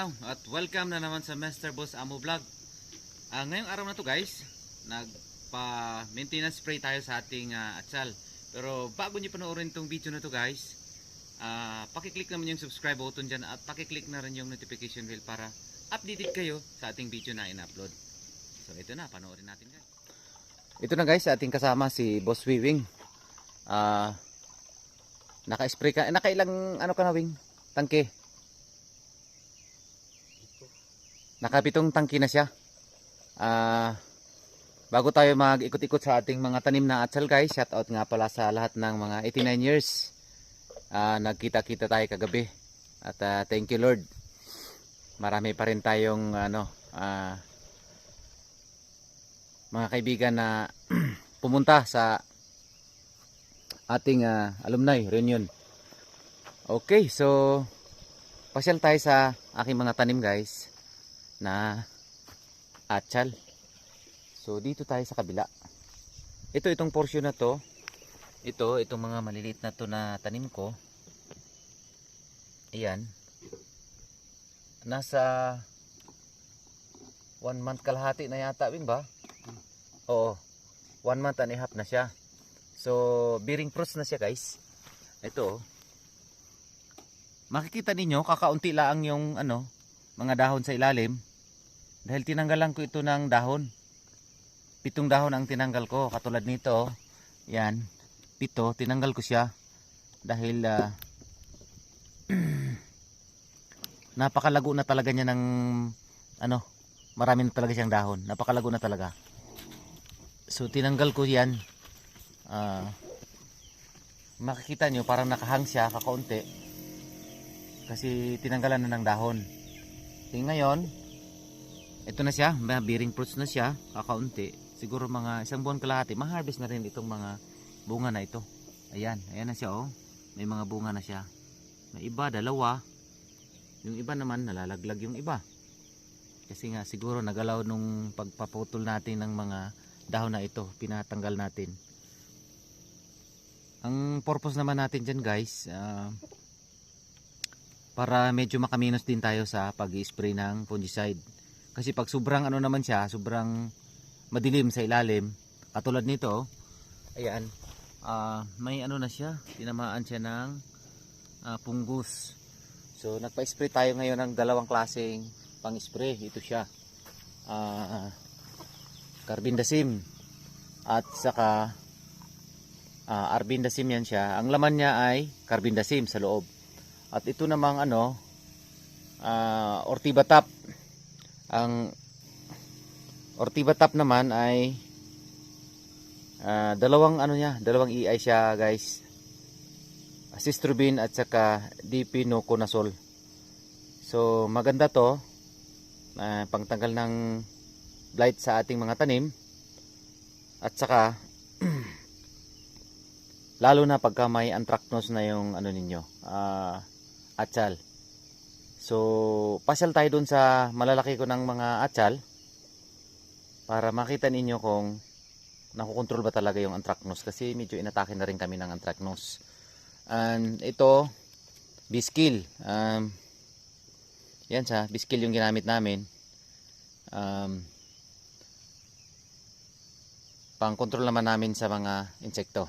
araw at welcome na naman sa Master Boss Amo Vlog. Ah, ngayong araw na to guys, nagpa maintenance spray tayo sa ating ah, atsal. Pero bago niyo panoorin tong video na to guys, ah, pakiclick naman yung subscribe button dyan at pakiclick na rin yung notification bell para updated kayo sa ating video na in-upload. So ito na, panoorin natin guys. Ito na guys, ating kasama si Boss Wiwing. Ah, naka-spray ka, eh, nakailang ano ka na Wing? Tangke? Nakapitong tangki na siya. Ah, bago tayo mag-ikot-ikot sa ating mga tanim na atsal guys, shout out nga pala sa lahat ng mga 89 years. Ah, nagkita-kita tayo kagabi. At ah, thank you Lord. Marami pa rin tayong ano, ah, mga kaibigan na pumunta sa ating ah, alumni reunion. Okay, so pasyal tayo sa aking mga tanim guys na atsal. So dito tayo sa kabila. Ito itong portion na to. Ito itong mga maliliit na to na tanim ko. Ayan. Nasa one month kalahati na yata, Wing ba? Oo. One month and a half na siya. So, bearing fruits na siya, guys. Ito. oh. Makikita ninyo, kakaunti lang yung ano, mga dahon sa ilalim. Dahil tinanggalan ko ito ng dahon. Pitong dahon ang tinanggal ko. Katulad nito. Yan. Pito. Tinanggal ko siya. Dahil ah, napakalago na talaga niya ng ano, marami na talaga siyang dahon. Napakalago na talaga. So tinanggal ko yan. Ah, makikita nyo parang nakahang siya kakaunti. Kasi tinanggalan na ng dahon. E ngayon, ito na siya, may bearing fruits na siya, kakaunti. Siguro mga isang buwan kalahati, ma-harvest na rin itong mga bunga na ito. Ayan, ayan na siya oh. May mga bunga na siya. May iba, dalawa. Yung iba naman, nalalaglag yung iba. Kasi nga, siguro nagalaw nung pagpaputol natin ng mga dahon na ito, pinatanggal natin. Ang purpose naman natin dyan guys, ah, para medyo makaminos din tayo sa pag-spray ng fungicide. Kasi pag sobrang ano naman siya, sobrang madilim sa ilalim, katulad nito, ayan, ah, may ano na siya, tinamaan siya ng ah, punggus. So nagpa-spray tayo ngayon ng dalawang klaseng pang-spray. Ito siya. Ah, carbendazim at saka ah, arbendazim yan siya. Ang laman niya ay carbendazim sa loob. At ito namang ano, ah, ortibatap. Ang ortibatap naman ay ah, dalawang ano niya, dalawang EI siya guys. Cistrobin at saka dipinoconazole. So maganda to ah, pangtanggal ng blight sa ating mga tanim. At saka lalo na pagka may anthracnose na yung ano ninyo, ah atsal. So, pasyal tayo dun sa malalaki ko ng mga atsal para makita ninyo kung nakukontrol ba talaga yung anthracnose kasi medyo inatake na rin kami ng anthracnose. And ito, biskil. Um, yan sa biskil yung ginamit namin. Um, pang-control naman namin sa mga insekto.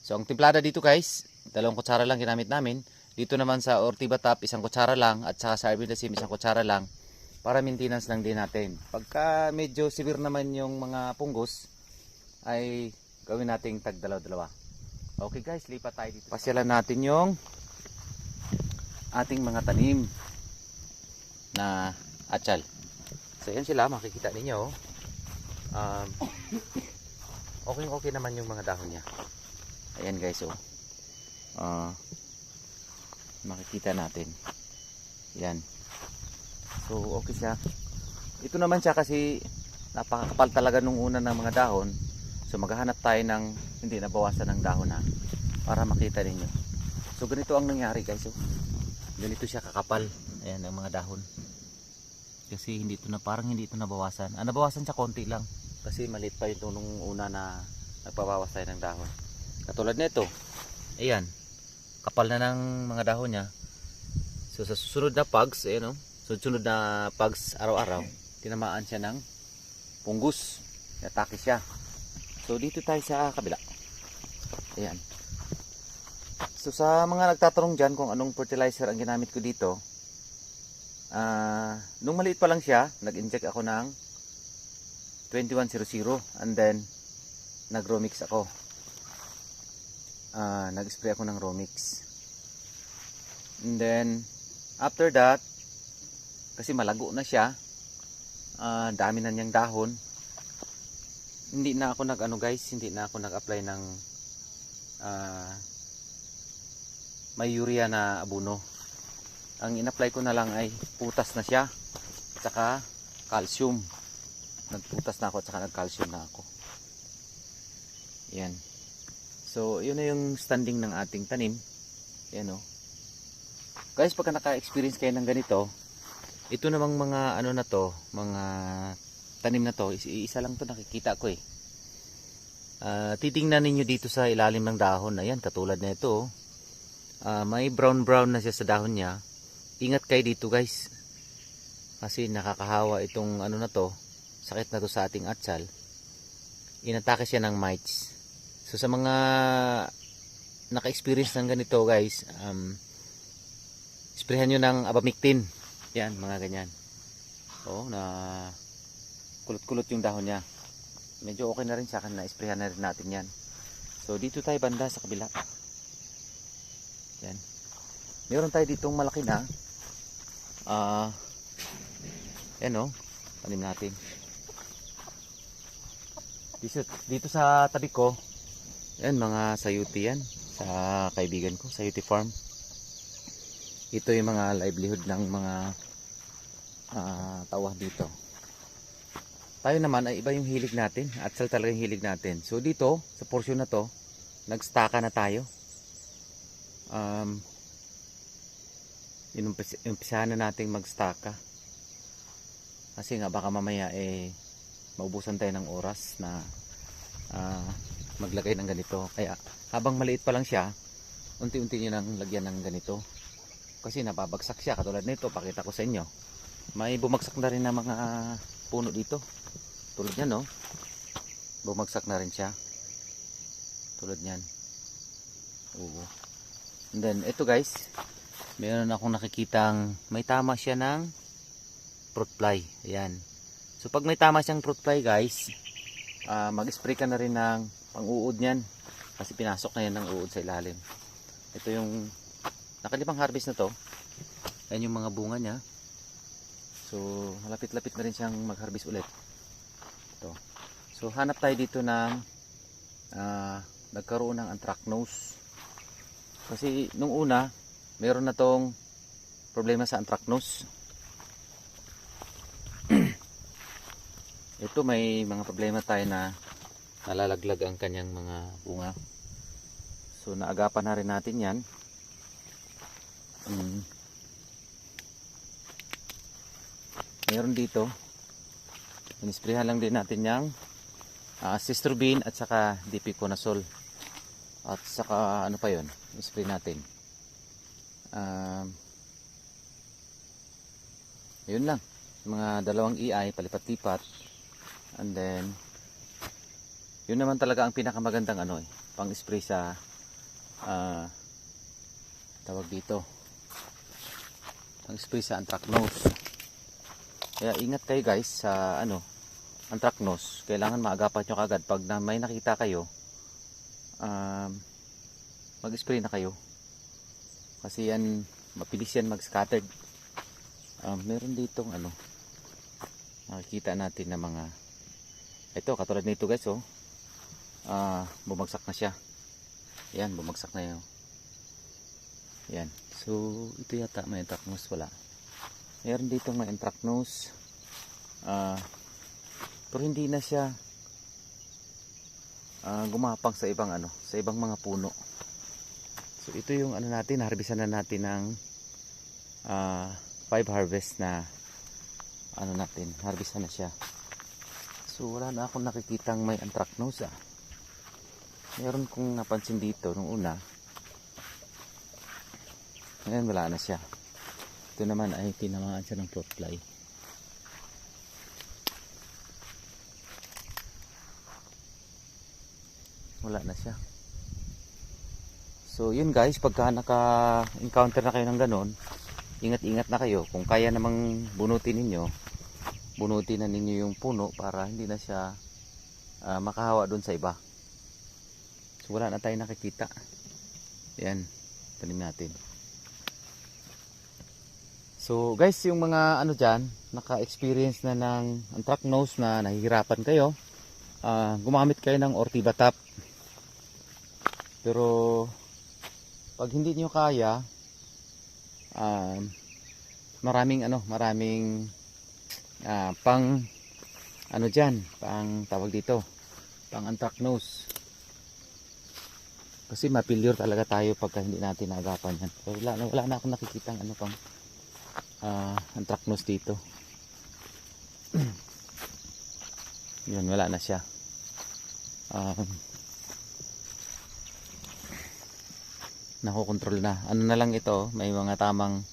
So, ang timplada dito guys, dalawang kutsara lang ginamit namin. Dito naman sa Ortibatap, isang kutsara lang at saka sa Arbidacim, isang kutsara lang para maintenance lang din natin. Pagka medyo severe naman yung mga punggos, ay gawin nating tag dalaw-dalawa. Okay guys, lipat tayo dito. Pasyalan natin yung ating mga tanim na atsal. So yan sila, makikita ninyo. Um, okay okay naman yung mga dahon niya. Ayan guys, oh. Ah, makikita natin. Yan. So, okay siya. Ito naman siya kasi napakakapal talaga nung una ng mga dahon. So, maghahanap tayo ng hindi nabawasan ng dahon na para makita ninyo. So, ganito ang nangyari guys. Oh. Ganito siya kakapal. Ayan ang mga dahon. Kasi hindi ito na parang hindi ito nabawasan. Ah, nabawasan siya konti lang. Kasi maliit pa ito nung una na nagpabawas tayo ng dahon. Katulad nito. Ayan. Kapal na ng mga dahon niya. So sa susunod na pugs, ayan oh. sunod na pags araw-araw, tinamaan siya ng punggus. Atake siya. So dito tayo sa kabila. Ayan. So sa mga nagtatanong dyan kung anong fertilizer ang ginamit ko dito, ah nung maliit pa lang siya, nag-inject ako ng 2100 and then nag-romix ako. Ah, nag-spray ako ng romix. And then after that, kasi malago na siya, ah dami na niyang dahon, hindi na ako nag ano guys, hindi na ako nag-apply ng ah may urea na abuno. Ang in-apply ko na lang ay putas na siya, tsaka calcium. Nagputas na ako, tsaka nag-calcium na ako. Yan. So, yun na yung standing ng ating tanim. Yan o. Guys, pagka naka-experience kayo ng ganito, ito namang mga ano na to, mga tanim na to, is- isa lang to nakikita ko eh. Ah, titingnan ninyo dito sa ilalim ng dahon, ayan, katulad na ito. oh. Ah, may brown brown na siya sa dahon niya. Ingat kayo dito guys. Kasi nakakahawa itong ano na to, sakit na to sa ating atsal. Inatake siya ng mites. So sa mga naka-experience ng ganito guys, um, sprayhan nyo ng abamectin. Yan, mga ganyan. Oo, na kulot-kulot yung dahon niya. Medyo okay na rin sa akin na sprayhan na rin natin yan. So dito tayo banda sa kabila. Yan. Meron tayo ditong malaki na. Ah, yan oh. Tanim natin. Dito, dito sa tabi ko, yan mga sayuti yan. Sa kaibigan ko, sayuti farm. Ito yung mga livelihood ng mga ah, tawah dito. Tayo naman ay iba yung hilig natin. Atsal talaga yung hilig natin. So dito, sa portion na to, nagstaka na tayo. Um, inumpis- umpisahan na nating magstaka. Kasi nga baka mamaya eh maubusan tayo ng oras na ah, maglagay ng ganito. Kaya habang maliit pa lang siya, unti-unti nyo nang lagyan ng ganito. Kasi nababagsak siya. Katulad nito, pakita ko sa inyo. May bumagsak na rin na mga puno dito. Tulad yan, no? Bumagsak na rin siya. Tulad yan. Oo. And then, ito guys, meron akong nakikitang may tama siya ng fruit fly. Ayan. So, pag may tama siyang fruit fly guys, ah, mag-spray ka na rin ng pang-uod niyan. Kasi pinasok na yan ng uod sa ilalim. Ito yung nakalibang harvest na to. Ayan yung mga bunga niya. So, malapit-lapit na rin siyang mag-harvest ulit. Ito. So, hanap tayo dito ng ah, nagkaroon ng anthracnose. Kasi nung una, meron na tong problema sa anthracnose. Ito may mga problema tayo na nalalaglag ang kanyang mga bunga. So naagapan na rin natin 'yan. Mm. Meron dito. Inisprehan lang din natin yung uh, Sistrobin at saka Dipiconazole. At saka ano pa 'yon? Spray natin. Um, yun lang. Mga dalawang EI, palipat-lipat. And then, yun naman talaga ang pinakamagandang ano eh, pang spray sa ah, tawag dito. Pang spray sa anthracnose. Kaya ingat kayo guys sa ano, anthracnose. Kailangan maagapan nyo kagad pag na, may nakita kayo. Um, mag-spray na kayo. Kasi yan, mabilis yan mag-scattered. Um, meron ditong ano, makikita natin na mga, ito katulad nito guys oh, ah, bumagsak na siya. Yan, bumagsak na yun. Yan. So, ito yata may anthracnose wala. Meron dito may anthracnose. Ah, pero hindi na siya ah, gumapang sa ibang ano, sa ibang mga puno. So ito yung ano natin, harbisan na natin ng ah, five harvest na ano natin, harbisan na siya. So wala na akong nakikitang may anthracnose ah. Meron kong napansin dito nung una. Ngayon wala na siya. Ito naman ay tinamaan siya ng fruit fly. Wala na siya. So yun guys, pagka naka-encounter na kayo ng ganon, ingat-ingat na kayo. Kung kaya namang bunutin ninyo, bunutin na ninyo yung puno para hindi na siya ah, makahawa doon sa iba. So wala na tayong nakikita. Yan, tanim natin. So guys, yung mga ano dyan, naka-experience na ng anthracnose na nahihirapan kayo, ah, gumamit kayo ng Ortibatap. Pero pag hindi nyo kaya, um, maraming ano, maraming ah, pang ano dyan, pang tawag dito, pang anthracnose. Kasi mapilyur talaga tayo pagka hindi natin naagapan yan. So, wala, wala na akong nakikita ano pang ah, anthracnose dito. Yun, wala na siya. Um, nakokontrol na. Ano na lang ito, may mga tamang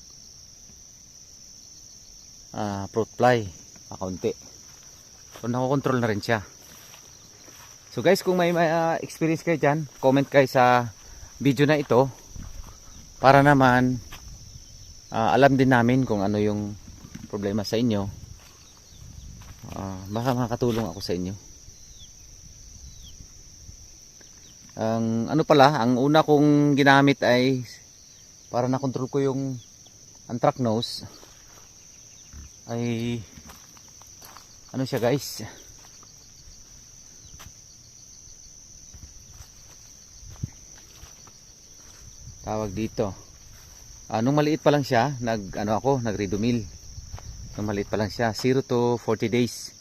ah, fruit fly, kaunti. So nakokontrol na rin siya. So guys, kung may ah, experience kayo dyan, comment kayo sa video na ito para naman ah, alam din namin kung ano yung problema sa inyo. Ah, baka makakatulong ako sa inyo. Ang ano pala, ang una kong ginamit ay para na-control ko yung anthracnose ay ano siya guys tawag dito. Ah, nung maliit pa lang siya nag ano ako nag redomil nung maliit pa lang siya 0 to 40 days.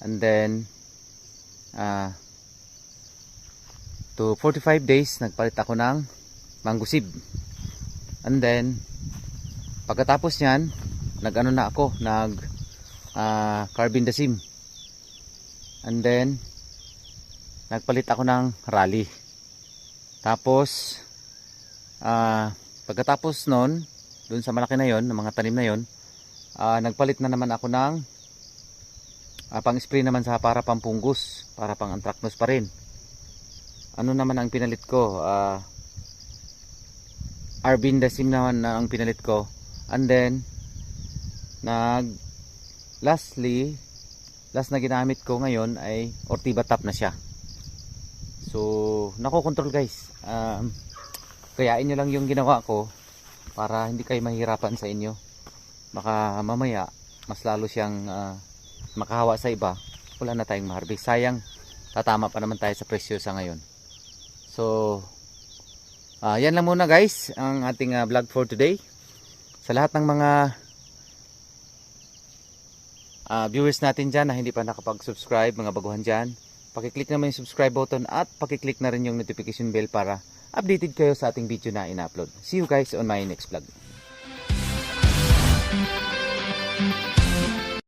And then ah to 45 days nagpalit ako ng mangusib and then pagkatapos niyan nag ano na ako nag ah, carbendazim and then nagpalit ako ng rally tapos ah, pagkatapos nun dun sa malaki na yon ng mga tanim na yon ah, nagpalit na naman ako ng ah, pang spray naman sa para pampunggus para pang anthracnose pa rin. Ano naman ang pinalit ko? Ah Arbindasim naman na ang pinalit ko. And then nag lastly last na ginamit ko ngayon ay Ortibatap na siya. So nakokontrol guys. Um, kayain nyo lang yung ginawa ko para hindi kayo mahirapan sa inyo. Baka mamaya mas lalo siyang ah, makahawa sa iba. Wala na tayong maharbis sayang tatama pa naman tayo sa presyo sa ngayon. So ah, yan lang muna guys ang ating ah, vlog for today. Sa lahat ng mga ah, viewers natin dyan na hindi pa nakapag-subscribe mga baguhan dyan pakiclick naman yung subscribe button at pakiclick na rin yung notification bell para updated kayo sa ating video na in-upload. See you guys on my next vlog.